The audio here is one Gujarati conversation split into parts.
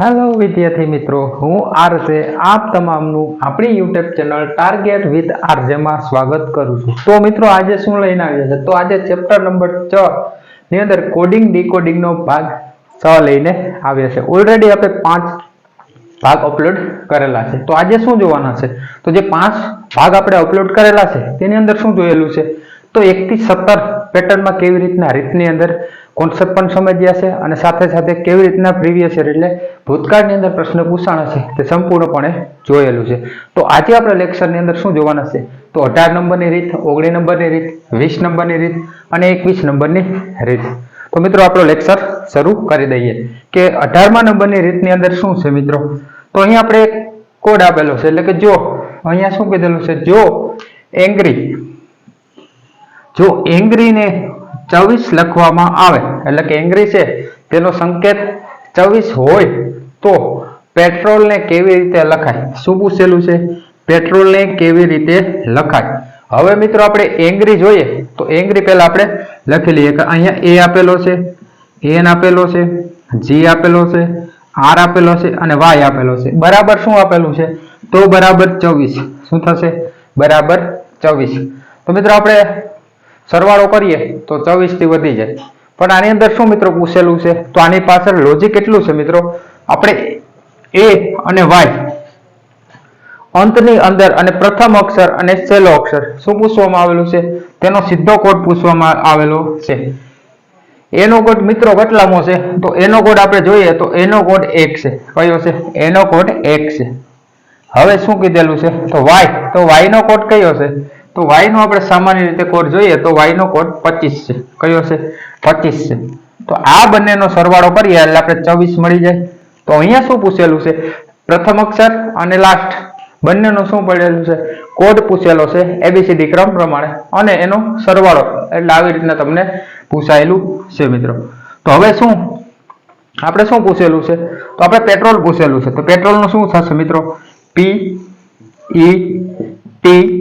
હેલો વિદ્યાર્થી મિત્રો, હું આરસે આપ તમામનું આપણી યુટ્યુબ ચેનલ ટાર્ગેટ વિથ આરજેમાં સ્વાગત કરું છું. તો મિત્રો, આજે શું લઈને આવ્યા છે? તો આજે ચેપ્ટર નંબર છ ની અંદર કોડિંગ ડીકોડિંગનો ભાગ છ લઈને આવ્યા છે. ઓલરેડી આપણે પાંચ ભાગ અપલોડ કરેલા છે. તો આજે શું જોવાના છે? તો જે પાંચ ભાગ આપણે અપલોડ કરેલા છે, તેની અંદર શું જોયેલું છે? તો એકથી સત્તર પેટર્નમાં કેવી રીતના રીતની અંદર કોન્સેપ્ટ પણ સમજ્યા છે અને સાથે સાથે કેવી રીતના પ્રીવિયસ યર એટલે ભૂતકાળની અંદર પ્રશ્ન પૂછાણા છે તે સંપૂર્ણપણે જોયેલું છે. તો આજે આપણે લેક્ચરની અંદર શું જોવાના છે? તો અઢાર નંબરની રીત, ઓગણીસ નંબરની રીત, વીસ નંબરની રીત અને એકવીસ નંબરની રીત. તો મિત્રો આપણો લેક્ચર શરૂ કરી દઈએ કે અઢારમા નંબરની રીતની અંદર શું છે મિત્રો? તો અહીં આપણે એક કોડ આપેલો છે એટલે કે જો, અહીંયા શું કીધેલું છે? જો એંગ્રી જો એંગ્રી ને ચોવીસ લખવામાં આવે. એટલે કે એંગ્રી છે. તેનો સંકેત ચોવીસ હોય તો પેટ્રોલ ને કેવી રીતે લખાય? શું પૂછેલું છે? પેટ્રોલ ને કેવી રીતે લખાય? હવે મિત્રો આપણે એંગ્રી જોઈએ. તો એંગ્રી પહેલા આપણે લખી લઈએ કે અહીંયા એ આપેલો છે, એન આપેલો છે, જી આપેલો છે, આર આપેલો છે અને વાય આપેલો છે. બરાબર શું આપેલું છે? તો બરાબર ચોવીસ. શું થશે? બરાબર ચોવીસ. તો મિત્રો આપણે સરવાળો કરીએ તો ચોવીસથી વધી જાય. પણ આની અંદર શું મિત્રો પૂછેલું છે? તો આની પાછળ લોજિક કેટલું છે મિત્રો, આપણે એ અને વાય અંતની અંદર અને પ્રથમ અક્ષર અને છેલ્લો અક્ષર શું પૂછવામાં આવેલું છે? તેનો સીધો કોડ પૂછવામાં આવેલો છે. એનો કોડ મિત્રો કેટલામો છે? તો એનો કોડ આપણે જોઈએ તો એનો કોડ એક છે. કયો છે? એનો કોડ એક છે. હવે શું કીધેલું છે? તો વાય તો વાય નો કોડ કયો છે? તો વાય નો આપણે સામાન્ય રીતે કોડ જોઈએ તો વાય નો કોડ પચીસ છે. કયો છે? પચીસ છે. તો આ બંનેનો સરવાળો કરીએ એટલે આપણે ચોવીસ મળી જાય. તો અહીંયા શું પૂછેલું છે? પ્રથમ અક્ષર અને લાસ્ટ બંનેનો શું પડેલું છે? કોડ પૂછેલો છે એબીસીડી ક્રમ પ્રમાણે અને એનો સરવાળો. એટલે આવી રીતના તમને પૂછાયેલું છે મિત્રો. તો હવે શું? આપણે શું પૂછેલું છે? તો આપણે પેટ્રોલ પૂછેલું છે. તો પેટ્રોલનું શું થશે મિત્રો? P E T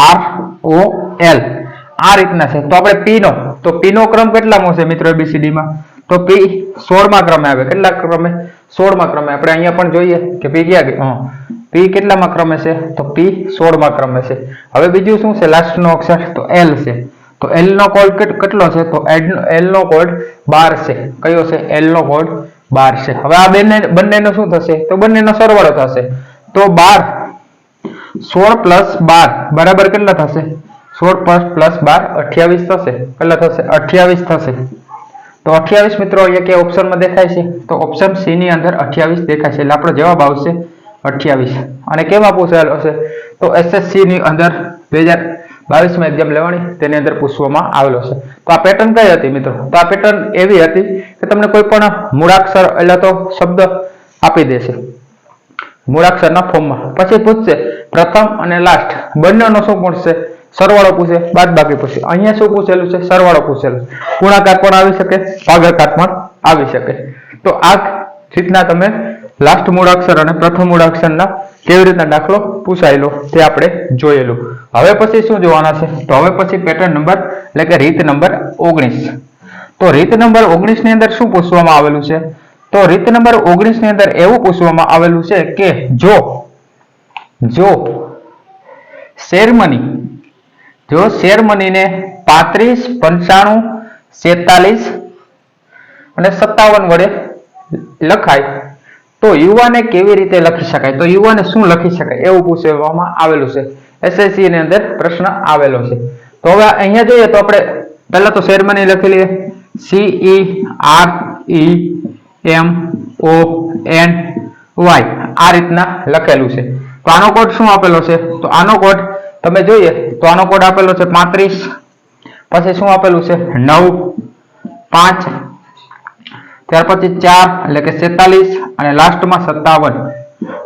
R O L આ રીતના છે. તો આપણે પી નો, તો પી નો ક્રમ કેટલામો છે મિત્રો એબીસીડીમાં તો પી સોળમા ક્રમે આવે. કેટલા ક્રમે? સોળમા ક્રમે. આપણે અહીંયા પણ જોઈએ કે પી ક્યાં હા. પી કેટલામાં ક્રમે છે? તો પી સોળમા ક્રમે છે. હવે બીજું શું છે? લાસ્ટ નો અક્ષર. તો એલ છે. તો એલ નો કોડ કેટલો છે? તો એલ નો કોડ બાર છે. કયો છે? એલ નો કોડ બાર છે. હવે આ બંને, બંનેનો શું થશે? તો બંનેનો સરવાળો થશે. તો બાર સોળ પ્લસ બાર, બરાબર કેટલા થશે? સોળ પ્લસ પ્લસ બાર, અઠ્યાવીસ થશે. કેટલા થશે? અઠ્યાવીસ થશે. તો અઠ્યાવીસ મિત્રો અહીંયા કે ઓપ્શનમાં દેખાય છે? તો ઓપ્શન સી ની અંદર અઠ્યાવીસ દેખાય છે. એટલે આપણો જવાબ આવશે અઠ્યાવીસ. અને કેમાં પૂછાયેલો હશે? તો એસએસસી ની અંદર બે હજાર બાવીસમાં એક્ઝામ લેવાની, તેની અંદર પૂછવામાં આવેલો છે. તો આ પેટર્ન કઈ હતી મિત્રો? તો આ પેટર્ન એવી હતી કે તમને કોઈ પણ મૂળાક્ષર એટલે તો શબ્દ આપી દેશે. મૂળાક્ષરના ફોર્મમાં પછી પૂછશે પ્રથમ અને લાસ્ટ બંનેનો શું પૂછશે? સરવાળો પૂછે બાદ બાકી પૂછે. અહીંયા શું પૂછેલું છે? સરવાળો પૂછેલું ગુણાકાર પણ આવી શકે, ભાગાકાર પણ આવી શકે. તો આ રીતના તમે લાસ્ટ મૂળાક્ષર અને પ્રથમ મૂળાક્ષરના કેવી રીતના દાખલો પૂછાયેલો તે આપણે જોયેલું. હવે પછી શું જોવાના છે? તો હવે પછી પેટર્ન નંબર એટલે કે રીત નંબર ઓગણીસ. તો રીત નંબર ઓગણીસની અંદર શું પૂછવામાં આવેલું છે? તો રીત નંબર ઓગણીસની અંદર એવું પૂછવામાં આવેલું છે કે જો જો શેરમની, જો શેરમનીને પાંત્રીસ, પંચાણું સેતાલીસ અને સત્તાવન વડે લખાય, તો યુવાને કેવી રીતે લખી શકાય? તો યુવાને શું લખી શકાય? એવું પૂછવામાં આવેલું છે. એસએસસી ની અંદર પ્રશ્ન આવેલો છે. તો હવે અહીંયા જોઈએ તો આપણે પહેલા તો શેરમની લખી લઈએ. C E R E M O N Y આ રીતના લખેલું છે. તો આનો કોડ શું આપેલો છે? તો આનો કોડ તમે જોઈએ, તો આનો કોડ આપેલો છે પાંત્રીસ, પછી શું આપેલું છે? નવ, પાંચ, ત્યાર પછી ચાર, એટલે કે છેતાલીસ, અને લાસ્ટમાં સત્તાવન.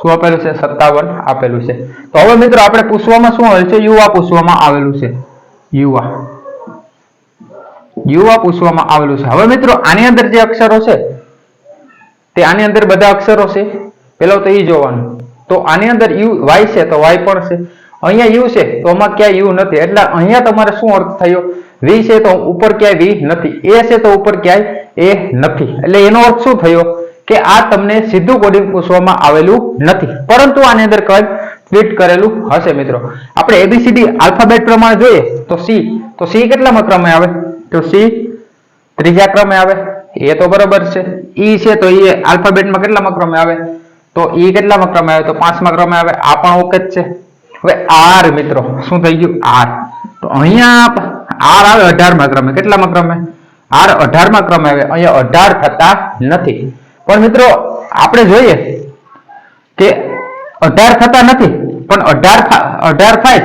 શું આપેલું છે? સત્તાવન આપેલું છે. તો હવે મિત્રો આપણે પૂછવામાં શું હોય છે? યુવા પૂછવામાં આવેલું છે. યુવા. યુવા પૂછવામાં આવેલું છે. હવે મિત્રો, આની અંદર જે અક્ષરો છે, તે આની અંદર બધા અક્ષરો છે. પેલો તો ઈ જોવાનું. તો આની અંદર યુ, વાય છે તો વાય પણ છે. અહીંયા યુ છે, તો આમાં ક્યાંય યુ નથી. એટલે અહીંયા તમારે શું અર્થ થયો? વી છે તો ઉપર ક્યાંય વી નથી. એ છે તો ઉપર ક્યાંય એ નથી. એટલે એનો અર્થ શું થયો? કે આ તમને સીધું કોડિંગ પૂછવામાં આવેલું નથી. પરંતુ આની અંદર કંઈક ટ્વીટ કરેલું હશે, મિત્રો. આપણે એબીસીડી આલ્ફાબેટ પ્રમાણે જોઈએ, તો સી તો સી કેટલામાં ક્રમે આવે? તો સી ત્રીજા ક્રમે આવે. એ તો બરોબર છે. ઈ છે તો એ આલ્ફાબેટમાં કેટલામાં ક્રમે આવે? તો એ કેટલામાં ક્રમે આવે? તો પાંચમા ક્રમે આવે. આ પણ ઓકે જ છે. હવે આર મિત્રો, શું થઈ ગયું? આર તો અહીંયા આર આવે અઢારમાં ક્રમે. કેટલામાં ક્રમે? આર અઢારમાં ક્રમે આવે. અહીંયા અઢાર થતા નથી. પણ મિત્રો, આપણે જોઈએ કે અઢાર થતા નથી, પણ અઢાર અઢાર થાય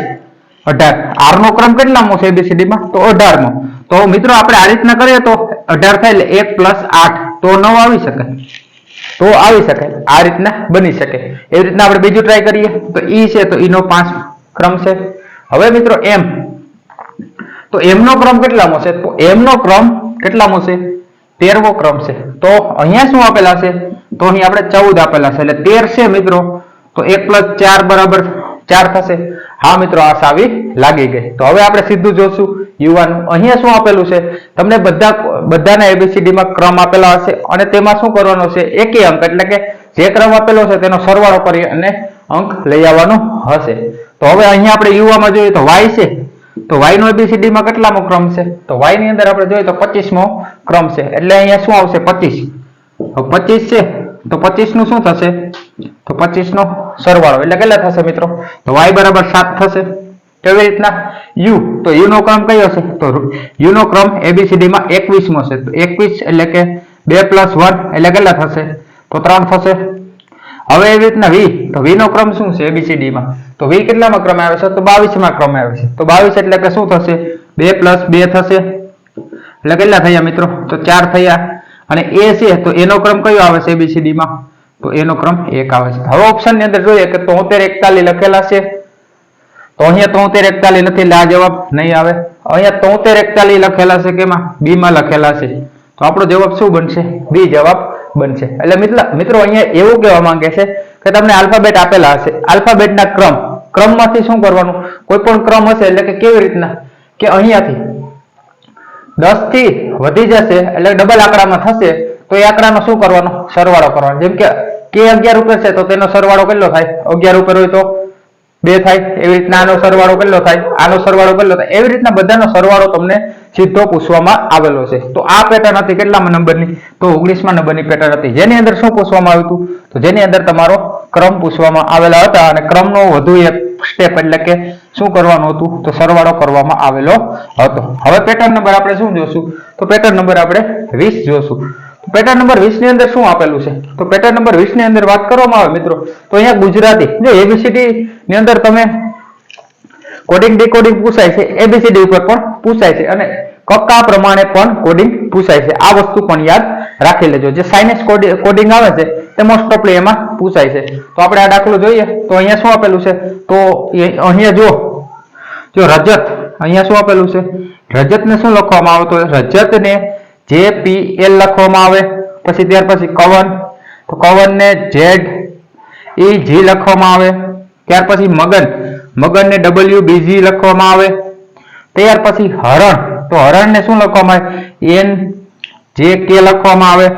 અઢાર. આર નો ક્રમ કેટલામો છે? એબીસીડીમાં તો અઢારમો. તો મિત્રો, આપણે આ રીતના કરીએ તો અઢાર થાય એટલે એક પ્લસ આઠ. તો નવ આવી શકે. તો આવી શકે, આ રીતના બની શકે. એવી રીતના આપણે બીજું ટ્રાય કરીએ, તો ઈ છે, તો ઈનો પાંચ ક્રમ છે. હવે મિત્રો એમ, તો એમનો ક્રમ કેટલામો છે? તો એમનો ક્રમ કેટલામો છે? તેરમો ક્રમ છે. તો અહીંયા શું આપેલા છે? તો અહીં આપણે ચૌદ આપેલા છે. એટલે તેર છે મિત્રો. તો એક પ્લસ ચાર બરાબર ચાર થશે. હા, મિત્રો, આ સાવી લાગી ગઈ. તો હવે આપણે સીધું જોશું. યુવાનું, અહીંયા શું આપેલું છે? તમને બધા, બધાના એબીસીડીમાં ક્રમ આપેલા હશે અને તેમાં શું કરવાનો છે? એકી અંક, એટલે કે જે ક્રમ આપેલો છે તેનો સરવાળો કરી અને અંક લઈ આવવાનો હશે. તો હવે અહીંયા આપણે યુવામાં જોઈએ તો વાય છે. તો વાય નો એબીસીડીમાં કેટલામો ક્રમ છે? તો વાયની અંદર આપણે જોઈએ તો પચીસમો ક્રમ છે. એટલે અહીંયા શું આવશે? પચીસ. પચીસ છે. તો 25 નું શું થશે? તો 25 નો સરવાળો. એટલે કેટલા થશે મિત્રો? તો વાય બરાબર સાત થશે. કેવી રીતના? યુ તો યુ નો ક્રમ કયો હશે? તો યુ નો ક્રમ એબીસીડી માં 21 મો છે તો 21 એટલે કે 2 1 એટલે કેટલા થશે? તો ત્રણ થશે. હવે એવી રીતના વી તો વી નો ક્રમ શું છે? એબીસીડી માં. તો વી કેટલામાં ક્રમે આવે છે? તો 22 માં ક્રમે આવે છે. તો 22 એટલે કે શું થશે? 2 2 થશે. એટલે કેટલા થયા મિત્રો? તો ચાર થયા. અને એ છે તો એનો ક્રમ કયો આવે છે? એબીસીડી માં? તો એનો ક્રમ એક આવે છે. હવે ઓપ્શનની અંદર જોઈએ કે 73 41 લખેલા છે. તો અહીંયા 73 41 નથી, એટલે આ જવાબ નહીં આવે. અહીંયા 73 41 લખેલા છે કેમાં બી માં લખેલા છે. તો આપણો જવાબ શું બનશે? બી જવાબ બનશે. એટલે મિત્ર, મિત્રો અહીંયા એવું કહેવા માંગે છે કે તમને આલ્ફાબેટ આપેલા હશે. આલ્ફાબેટના ક્રમ. ક્રમમાંથી શું કરવાનું? કોઈ પણ ક્રમ હશે એટલે કે કેવી રીતના? કે અહીંયાથી 10 થી વધી જશે એટલે ડબલ આંકડામાં થશે, તો એ આંકડાનો શું કરવાનો? સરવાળો કરવાનો. જેમ કે કે અગિયાર ઉપર છે, તો તેનો સરવાળો કેટલો થાય? અગિયાર ઉપર હોય તો બે થાય. એવી રીતના આનો સરવાળો કેટલો થાય? આનો સરવાળો કેટલો થાય? એવી રીતના બધાનો સરવાળો તમને સીધો પૂછવામાં આવેલો છે. તો આ પેટર્ન હતી કેટલામાં નંબરની? તો ઓગણીસમાં નંબરની પેટર્ન હતી. જેની અંદર શું પૂછવામાં આવ્યું હતું? તો જેની અંદર તમારો ક્રમ પૂછવામાં આવેલા હતા અને ક્રમનો વધુ એક સ્ટેપ એટલે કે શું કરવાનું હતું? તો સરવાળો કરવામાં આવેલો હતો. હવે પેટર્ન નંબર આપણે શું જોશું? તો પેટર્ન નંબર આપણે વીસ જોશું. પેટર્ન નંબર વીસની અંદર શું આપેલું છે? તો પેટર્ન નંબર વીસની અંદર વાત કરવામાં આવે મિત્રો, તો અહીંયા ગુજરાતી, જો એબીસીડી ની અંદર તમે કોડિંગ ડીકોડિંગ પૂછાય છે એબીસીડી ઉપર પણ પૂછાય છે અને કક્કા પ્રમાણે પણ કોડિંગ પૂછાય છે. આ વસ્તુ પણ યાદ રાખી લેજો. જે સાઇનેસ કોડિંગ આવે છે તે મોસ્ટ ઓફલી એમાં પૂછાય છે. તો આપણે આ દાખલો જોઈએ. તો અહીંયા શું આપેલું છે? તો એ- અહીંયા જો જો રજત, અહીંયા શું આપેલું છે? રજતને શું લખવામાં આવે? તો રજતને જે પી એલ લખવામાં આવે, પછી ત્યાર પછી કવન. તો કવનને ઝેડ એ જી લખવામાં આવે. ત્યાર પછી મગન. મગનને ડબલ્યુ બીજી લખવામાં આવે. ત્યાર પછી હરણ. તો હરણને શું લખવામાં આવે? એન જે કે લખવામાં આવે.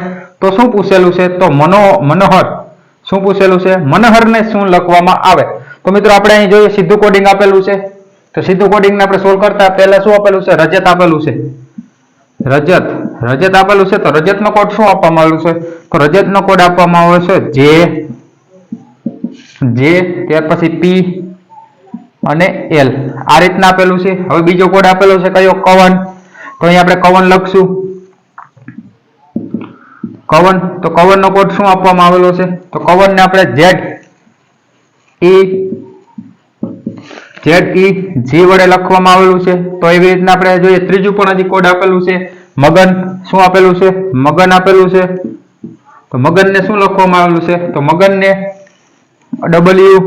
તો શું પૂછેલું છે? તો મનો, મનોહર. શું પૂછેલું છે? મનોહરને શું લખવામાં આવે? તો મિત્રો આપણે અહીં જોઈએ, સીધું કોડિંગ આપેલું છે. તો સીધું કોડિંગ આપણે સોલ્વ કરતા પહેલા શું આપેલું છે? રજત આપેલું છે. રજત. રજત આપેલું છે તો રજતનો કોડ શું આપવામાં આવેલું છે? તો રજતનો કોડ આપવામાં આવ્યો છે જે જે ત્યાર પછી પી અને એલ આ રીતના આપેલું છે. હવે બીજો કોડ આપેલો છે કયો? કવન. તો અહીં આપણે કવન લખશું. કવન, તો કવન નો કોડ શું આપવામાં આવેલો છે? તો કવન ને આપણે ઝેડ ઈ ઝેડ ઈ જી વડે લખવામાં આવેલું છે. તો એવી રીતના આપણે જોઈએ, ત્રીજું પણ હજી કોડ આપેલું છે. મગન શું આપેલું છે? મગન આપેલું છે. તો મગન ને શું લખવામાં આવેલું છે? તો મગન ને ડબલ્યુ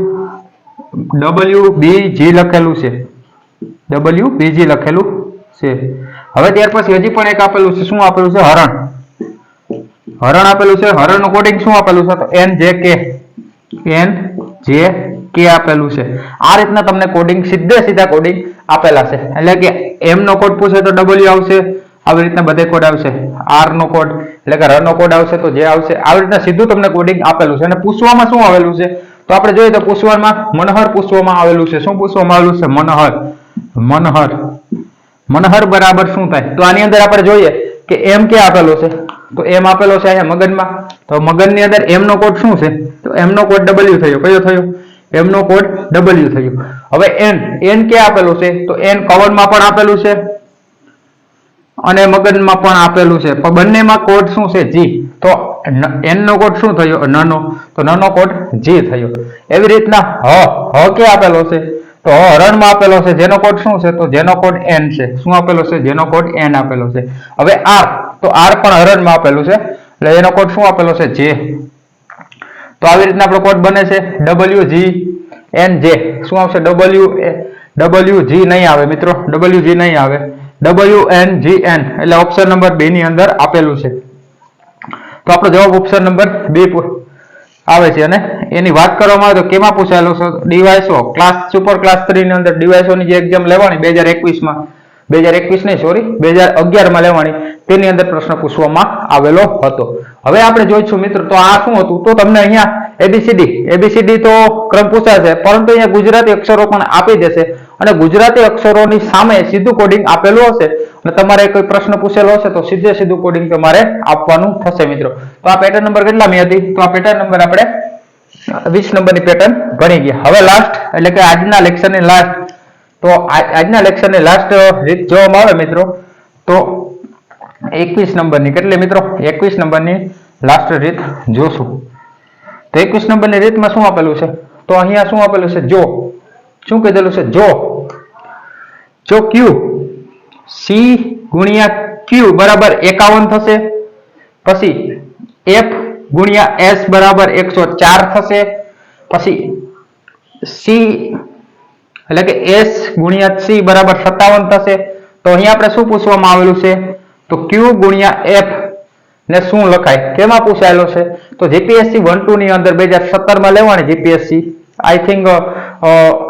ડબલ્યુ બી જી લખેલું છે. ડબલ્યુ બીજી લખેલું છે. હવે ત્યાર પછી હજી પણ એક આપેલું છે. શું આપેલું છે? હરણ. હરણ આપેલું છે. હરણનું કોડિંગ શું આપેલું છે? તો એન જે કે એન જે કે આપેલું છે. આ રીતના તમને કોડિંગ સીધે સીધા કોડિંગ આપેલા છે. એટલે કે એમ નો કોડ પૂછે તો ડબલ્યુ આવશે. આવી રીતના બધે કોડ આવશે. આર નો કોડ એટલે કે ર નો કોડ આવશે તો જે આવશે. આવી રીતના સીધું તમને કોડિંગ આપેલું છે. અને પૂછવામાં શું આવેલું છે? તો આપણે જોઈએ તો પૂછવામાં મનહર પૂછવામાં આવેલું છે. શું પૂછવામાં આવેલું છે? મનહર. મનહર. મનહર બરાબર શું થાય? તો આની અંદર આપણે જોઈએ કે એમ કે આપેલું છે. તો એમ આપેલો છે અહીંયા મગજમાં તો મગનની અંદર એમનો કોડ શું છે? તો એમનો કોડ ડબલ્યુ થયો. કયો થયો? એમનો કોડ ડબલ્યુ થયો. હવે એન એન કે આપેલું છે? તો એન કવરમાં પણ આપેલું છે અને મગનમાં પણ આપેલું છે. પણ બંનેમાં કોડ શું છે? જી તો એનનો કોડ શું થયો? ન નો તો ન નો કોડ જી થયો. એવી રીતના હ હ કે આપેલો છે? તો હ હરણમાં આપેલો છે. જેનો કોડ શું છે? તો જેનો કોડ એન છે. શું આપેલો છે? જેનો કોડ એન આપેલો છે. હવે આર તો આર પણ હરણમાં આપેલું છે. એટલે એનો કોડ શું આપેલો છે? જે તો આવી રીતના આપણો કોડ બને છે. ડબલ્યુ જી એન જે શું આવશે? ડબલ્યુ ડબલ્યુ જી નહીં આવે મિત્રો. ડબલ્યુ જી નહીં આવે. ડબલ્યુ એન જી એન એટલે ઓપ્શન નંબર બે ની અંદર આપેલું છે. તો આપણો જવાબ ઓપ્શન નંબર બે આવે છે. અને એની વાત કરવામાં આવે તો કેમાં પૂછાયેલો છે? ડિવાઇસો ક્લાસ સુપર ક્લાસ થ્રી ની અંદર ડિવાઇસોની જે એક્ઝામ લેવાની બે હજાર એકવીસમાં. બે હજાર એકવીસ નહીં સોરી બે હજાર અગિયારમાં લેવાની. તેની અંદર પ્રશ્ન પૂછવામાં આવેલો હતો. હવે આપણે જોઈશું મિત્ર, તો આ શું હતું? તો તમને અહીંયા એબીસીડી એબીસીડી તો ક્રમ પૂછાશે પરંતુ અહીંયા ગુજરાતી અક્ષરો પણ આપી દેશે. અને ગુજરાતી અક્ષરોની સામે સીધું કોડિંગ આપેલું હશે. અને તમારે કોઈ પ્રશ્ન પૂછેલો હશે, તો સીધે સીધું કોડિંગ તમારે આપવાનું થશે મિત્રો. તો આ પેટર્ન નંબર કેટલામી હતી? તો આ પેટર્ન નંબર આપણે વીસ નંબરની પેટર્ન ભણી ગયા. હવે લાસ્ટ એટલે કે આજના લેક્ચરની લાસ્ટ તો આજ- આજના લેક્ચરની લાસ્ટ રીત જોવામાં આવે મિત્રો, તો એકવીસ નંબરની, કેટલી મિત્રો? એકવીસ નંબરની લાસ્ટ રીત જોશું. તો એકવીસ નંબરની રીતમાં શું આપેલું છે? તો અહીંયા શું આપેલું છે? જો. શું કીધેલું છે? જો. જો ક્યુ સી ગુણ્યા ક્યુ બરાબર એકાવન થશે. પછી એફ ગુણ્યા એસ બરાબર એકસો ચાર થશે. પછી સી એટલે કે એસ ગુણ્યા સી બરાબર સત્તાવન થશે. તો અહીંયા આપણે શું પૂછવામાં આવેલું છે? તો ક્યુ ગુણ્યા એફ ને શું લખાય? કેમાં પૂછાયેલો છે? તો જીપીએસસી વન ટુ ની અંદર બે હજાર સત્તરમાં લેવાની જીપીએસસી. આઈ થિંક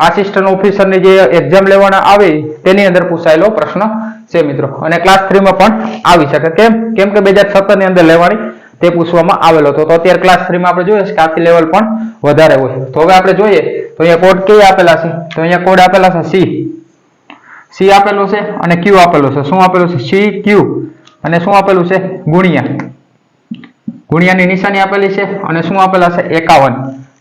આસિસ્ટન્ટ ઓફિસરની જે એક્ઝામ લેવાના આવે, તેની અંદર પૂછાયેલો પ્રશ્ન છે મિત્રો. અને ક્લાસ થ્રીમાં પણ આવી શકે. કેમ? કેમ કે બે હજાર સત્તરની અંદર લેવાની તે પૂછવામાં આવેલો હતો. તો અત્યારે ક્લાસ થ્રીમાં આપણે જોઈએ આથી લેવલ પણ વધારે હોય તો હવે આપણે જોઈએ, તો અહીંયા કોડ કઈ આપેલા છે? તો અહીંયા કોડ આપેલા છે સી સી આપેલું છે અને ક્યુ આપેલું છે. શું આપેલું છે? સી ક્યુ અને શું આપેલું છે? ગુણ્યા. ગુણ્યાની નિશાની આપેલી છે અને શું આપેલા છે? એકાવન.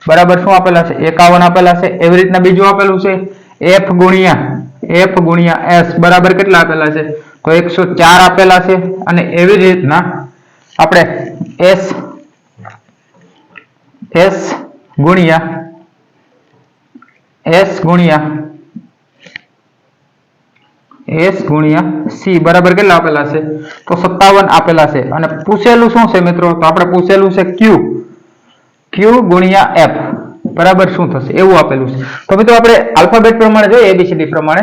બરાબર, શું આપેલા છે? એકાવન આપેલા છે. એવી રીતના બીજું આપેલું છે? એફ ગુણ્યા. એફ ગુણ્યા એસ બરાબર કેટલા આપેલા છે? તો એકસો ચાર આપેલા છે અને એવી રીતના આપણે એસ એસ ગુણ્યા એસ ગુણ્યા એસ ગુણ્યા સી. બરાબર કેટલા આપેલા છે? તો સત્તાવન આપેલા છે. અને પૂછેલું શું છે મિત્રો? તો આપણે પૂછેલું છે ક્યુ. ક્યુ ગુણ્યા એફ. બરાબર શું થશે? એવું આપેલું છે. તો મિત્રો આપણે આલ્ફાબેટ પ્રમાણે જોઈએ, એબીસીડી પ્રમાણે.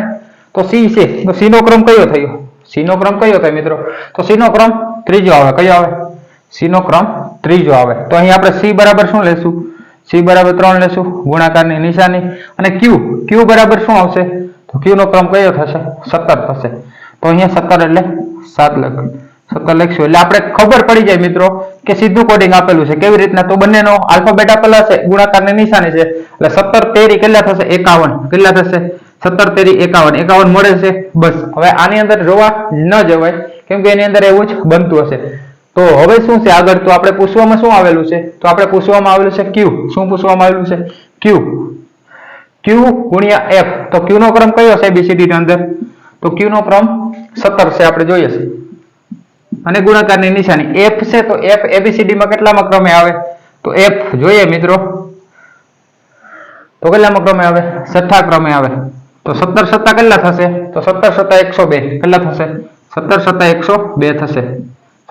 તો સી છે. તો સી નો ક્રમ કયો થયો? સી નો ક્રમ કયો થાય મિત્રો? તો સી નો ક્રમ ત્રીજો આવે. કયો આવે? સી નો ક્રમ ત્રીજો આવે. તો અહીં આપણે સી બરાબર શું લેશું? સી બરાબર ત્રણ લેશું, ગુણાકારની નિશાની. અને ક્યુ? ક્યુ બરાબર શું આવશે? તો ક્યુ નો ક્રમ કયો થશે? સત્તર થશે. તો અહીંયા સત્તર એટલે સાત લખ. સત્તર લખશું. એટલે આપણે ખબર પડી જાય મિત્રો કે સીધું કોડિંગ આપેલું છે. કેવી રીતના? તો બંનેનો આલ્ફાબેટ આપેલા છે. ગુણાકારની નિશાની છે. એટલે સત્તર તેરી કેટલા થશે? એકાવન. કેટલા થશે? સત્તર તેરી એકાવન. એકાવન મળે છે. બસ. હવે આની અંદર જોવા ન જવાય, કેમ કે એની અંદર એવું જ બનતું હશે. તો હવે શું છે આગળ? તો આપણે પૂછવામાં શું આવેલું છે? તો આપણે પૂછવામાં આવેલું છે ક્યુ શું પૂછવામાં આવેલું છે? ક્યુ ક્યુ ગુણ્યા એફ તો ક્યુ નો ક્રમ કયો છે બીસીડી ની અંદર? તો ક્યુ નો ક્રમ સત્તર છે, આપણે જોઈએ છે. અને ગુણાકારની નિશાની. એફ છે, તો એફ એબીસીડી માં કેટલામાં ક્રમે આવે? તો એફ જોઈએ મિત્રો. તો કેટલામાં ક્રમે આવે? છઠ્ઠા ક્રમે આવે. તો સત્તર સત્તા કેટલા થશે? તો સત્તર સત્તા એકસો બે. કેટલા થશે? સત્તર સત્તા એકસો બે થશે.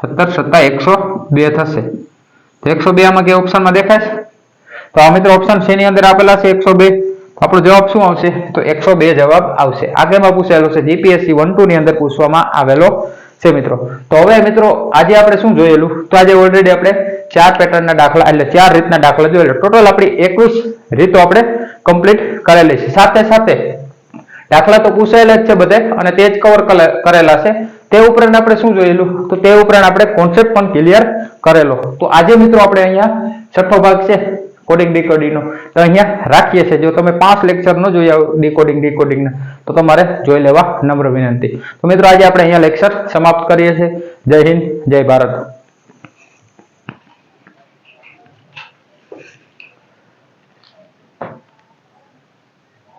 સત્તર સત્તા એકસો બે થશે. એકસો બે આમાં કે ઓપ્શનમાં દેખાય છે? તો આ મિત્રો ઓપ્શનની અંદર આપેલા છે એકસો બે. આપણો જવાબ શું આવશે? તો એકસો બે જવાબ આવશે. આગળમાં પૂછાયેલો છે જીપીએસસી વન ટુ ની અંદર પૂછવામાં આવેલો છે મિત્રો. તો હવે મિત્રો, આજે આપણે શું જોયેલું? તો આજે ઓલરેડી આપણે ચાર પેટર્નના દાખલા, એટલે ચાર રીતના દાખલા જોયેલા. ટોટલ આપણી એકવીસ રીતો આપણે કમ્પ્લીટ કરેલી છે. સાથે સાથે દાખલા તો પૂછાયેલા જ છે બધે, અને તે જ કવર કરેલા છે. તે ઉપરાંત આપણે શું જોયેલું? તો તે ઉપરાંત આપણે કોન્સેપ્ટ પણ ક્લિયર કરેલો. તો આજે મિત્રો આપણે અહીંયા છઠ્ઠો ભાગ છે કોડિંગ ડીકોડિંગનો તો અહીંયા રાખીએ છીએ. જો તમે પાંચ લેક્ચર ન જોયા ડીકોડિંગ ડીકોડિંગના તો તમારે જોઈ લેવા નમ્ર વિનંતી. તો મિત્રો આજે આપણે અહીંયા લેક્ચર સમાપ્ત કરીએ છીએ. જય હિન્દ, જય ભારત.